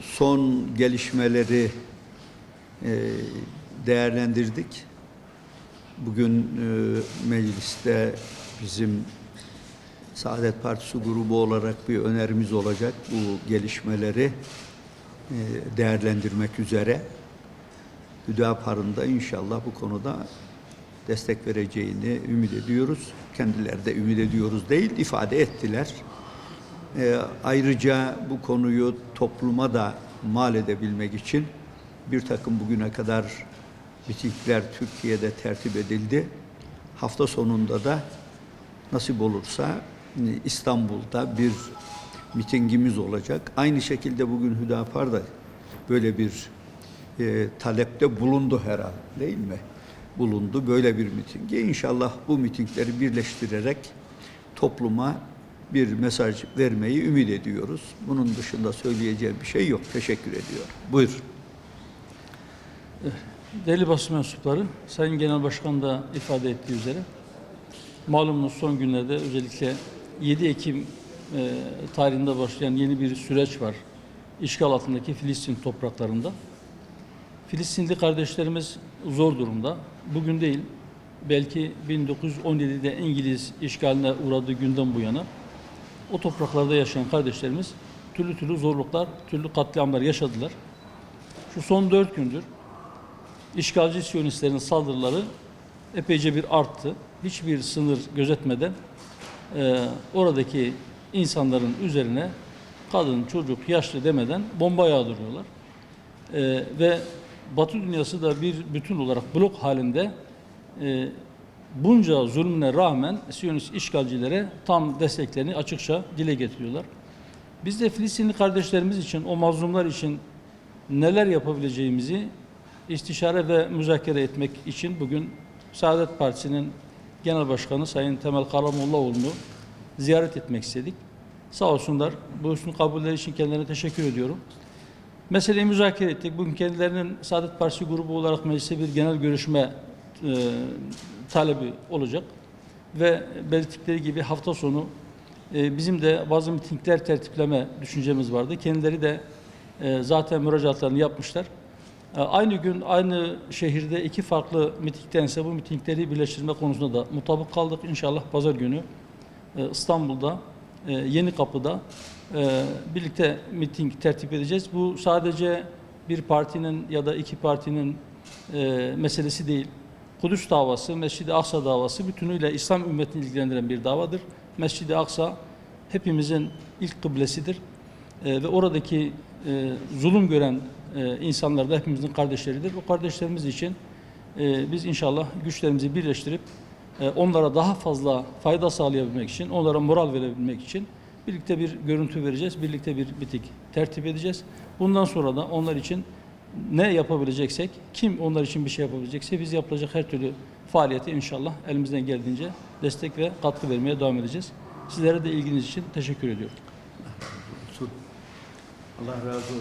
son gelişmeleri e, değerlendirdik. Bugün e, mecliste bizim Saadet Partisi grubu olarak bir önerimiz olacak bu gelişmeleri e, değerlendirmek üzere. Hüdapar'ın da inşallah bu konuda destek vereceğini ümit ediyoruz. Kendileri de ümit ediyoruz değil, ifade ettiler. Ee, ayrıca bu konuyu topluma da mal edebilmek için bir takım bugüne kadar mitingler Türkiye'de tertip edildi. Hafta sonunda da nasip olursa e, İstanbul'da bir mitingimiz olacak. Aynı şekilde bugün Hüdapar da böyle bir e, talepte bulundu herhalde değil mi? Bulundu böyle bir mitinge. İnşallah bu mitingleri birleştirerek topluma bir mesaj vermeyi ümit ediyoruz. Bunun dışında söyleyeceğim bir şey yok. Teşekkür ediyorum. Buyur. Değerli basın mensupları, Sayın Genel Başkan da ifade ettiği üzere malumunuz son günlerde özellikle 7 Ekim e, tarihinde başlayan yeni bir süreç var. İşgal altındaki Filistin topraklarında. Filistinli kardeşlerimiz zor durumda. Bugün değil, belki 1917'de İngiliz işgaline uğradığı günden bu yana o topraklarda yaşayan kardeşlerimiz türlü türlü zorluklar, türlü katliamlar yaşadılar. Şu son dört gündür işgalci Siyonistlerin saldırıları epeyce bir arttı. Hiçbir sınır gözetmeden e, oradaki insanların üzerine kadın, çocuk, yaşlı demeden bomba yağdırıyorlar. E, ve Batı dünyası da bir bütün olarak blok halinde e, bunca zulmüne rağmen Siyonist işgalcilere tam desteklerini açıkça dile getiriyorlar. Biz de Filistinli kardeşlerimiz için, o mazlumlar için neler yapabileceğimizi istişare ve müzakere etmek için bugün Saadet Partisi'nin Genel Başkanı Sayın Temel Karamollaoğlu'nu ziyaret etmek istedik. Sağ olsunlar. Bu üstün kabulleri için kendilerine teşekkür ediyorum. Meseleyi müzakere ettik. Bugün kendilerinin Saadet Partisi grubu olarak meclise bir genel görüşme e, talebi olacak. Ve belirttikleri gibi hafta sonu e, bizim de bazı mitingler tertipleme düşüncemiz vardı. Kendileri de e, zaten müracaatlarını yapmışlar. E, Aynı gün aynı şehirde iki farklı mitingdense bu mitingleri birleştirme konusunda da mutabık kaldık. İnşallah pazar günü e, İstanbul'da e, Yeni Kapı'da e, birlikte miting tertip edeceğiz. Bu sadece bir partinin ya da iki partinin e, meselesi değil. Kudüs davası, Mescid-i Aksa davası bütünüyle İslam ümmetini ilgilendiren bir davadır. Mescid-i Aksa hepimizin ilk kıblesidir. E, ve oradaki e, zulüm gören e, insanlar da hepimizin kardeşleridir. O kardeşlerimiz için e, biz inşallah güçlerimizi birleştirip e, onlara daha fazla fayda sağlayabilmek için, onlara moral verebilmek için birlikte bir görüntü vereceğiz, birlikte bir bitik tertip edeceğiz. Bundan sonra da onlar için ne yapabileceksek, kim onlar için bir şey yapabilecekse biz yapılacak her türlü faaliyeti inşallah elimizden geldiğince destek ve katkı vermeye devam edeceğiz. Sizlere de ilginiz için teşekkür ediyorum. Allah razı olsun.